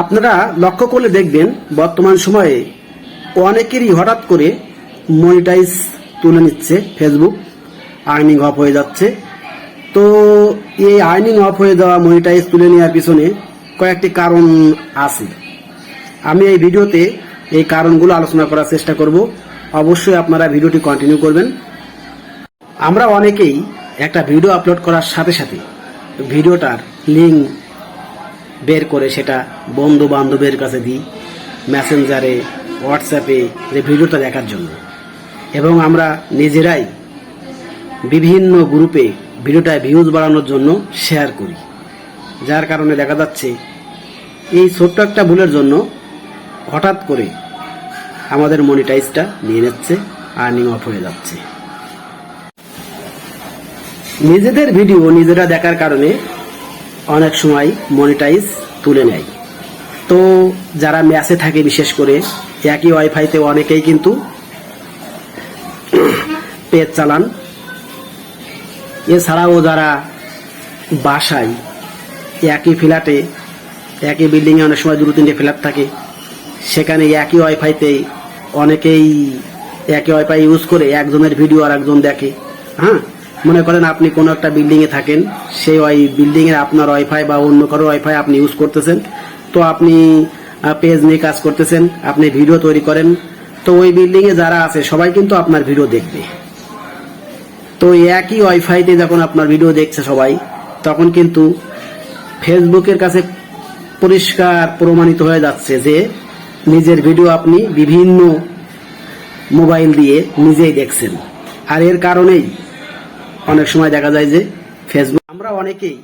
আপনারা লক্ষ্য করলে দেখবেন, বর্তমান সময়ে অনেকেরই হঠাৎ করে মনিটাইজ তুলে নিচ্ছে ফেসবুক আর্নিং অফ হয়ে যাচ্ছে। তো এই আর্নিং অফ হয়ে যাওয়া মনিটাইজ তুলে নেওয়ার পিছনে কয়েকটি কারণ আছে। আমি এই ভিডিওতে এই কারণগুলো আলোচনা করার চেষ্টা করব। অবশ্যই আপনারা ভিডিওটি কন্টিনিউ করবেন। আমরা অনেকেই একটা ভিডিও আপলোড করার সাথে সাথে ভিডিওটার লিঙ্ক বের করে সেটা বন্ধু বান্ধবের কাছে দিই, মেসেঞ্জারে, হোয়াটসঅ্যাপে যে ভিডিওটা দেখার জন্য। এবং আমরা নিজেরাই বিভিন্ন গ্রুপে ভিডিওটায় ভিউজ বাড়ানোর জন্য শেয়ার করি। যার কারণে দেখা যাচ্ছে, এই ছোট্ট একটা ভুলের জন্য হঠাৎ করে আমাদের মনিটাইজটা নিয়ে নিচ্ছে আর্নিং অফ হয়ে যাচ্ছে। নিজেদের ভিডিও নিজেরা দেখার কারণে অনেক সময় মনিটাইজ তুলে নেয়। তো যারা ম্যাচে থাকে বিশেষ করে, একই ওয়াইফাইতে অনেকেই কিন্তু পেজ চালান। এছাড়াও যারা বাসায় একই ফ্ল্যাটে একই বিল্ডিংয়ে অনেক সময় দুটো তিনটে ফ্ল্যাট থাকে, সেখানে একই ওয়াইফাইতে অনেকেই একই ওয়াইফাই ইউজ করে একজনের ভিডিও আর একজন দেখে হ্যাঁ? মনে করেন আপনি কোনো একটা বিল্ডিং এ থাকেন, সেই ওই বিল্ডিং এর আপনার ওয়াইফাই বা অন্য কারও ওয়াইফাই আপনি ইউজ করতেছেন। তো আপনি পেজ নিয়ে কাজ করতেছেন, আপনি ভিডিও তৈরি করেন। তো ওই বিল্ডিং এ যারা আছে, সবাই কিন্তু আপনার ভিডিও দেখবে। তো একই ওয়াইফাইতে যখন আপনার ভিডিও দেখছে সবাই, তখন কিন্তু ফেসবুকের কাছে পরিষ্কার প্রমাণিত হয়ে যাচ্ছে যে নিজের ভিডিও আপনি বিভিন্ন মোবাইল দিয়ে নিজেই দেখছেন। আর এর কারণেই অনেক সময় দেখা যায় যে ফেসবুক আমরা অনেকেই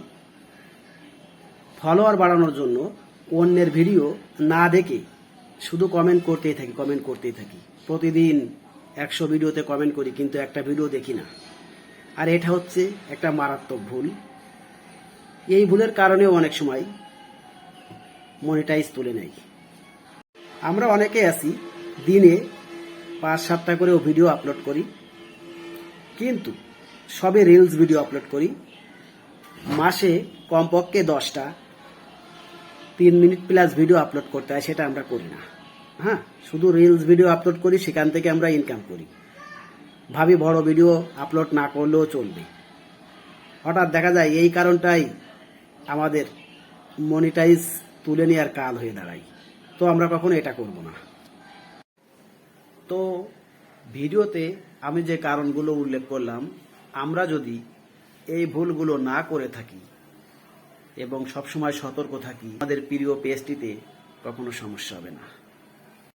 ফলোয়ার বাড়ানোর জন্য অন্যের ভিডিও না দেখে শুধু কমেন্ট করতেই থাকি কমেন্ট করতেই থাকি। প্রতিদিন একশো ভিডিওতে কমেন্ট করি, কিন্তু একটা ভিডিও দেখি না। আর এটা হচ্ছে একটা মারাত্মক ভুল। এই ভুলের কারণেও অনেক সময় মনিটাইজ তুলে নেয় আমরা অনেকে আছি, দিনে পাঁচ সাতটা করেও ভিডিও আপলোড করি। কিন্তু সবে রিলস ভিডিও আপলোড করি। মাসে কমপক্ষে দশটা, তিন মিনিট প্লাস ভিডিও আপলোড করতে হয়, সেটা আমরা করি না। হ্যাঁ শুধু রিলস ভিডিও আপলোড করি, সেখান থেকে আমরা ইনকাম করি। ভাবি বড় ভিডিও আপলোড না করলেও চলবে। হঠাৎ দেখা যায় এই কারণটাই আমাদের মনিটাইজ তুলে নেওয়ার কাল হয়ে দাঁড়ায়। তো আমরা কখনো এটা করব না। তো ভিডিওতে আমি যে কারণগুলো উল্লেখ করলাম আমরা যদি এই ভুলগুলো না করে থাকি এবং সবসময় সতর্ক থাকি, আমাদের প্রিয় পেজটিতে কখনো সমস্যা হবে না।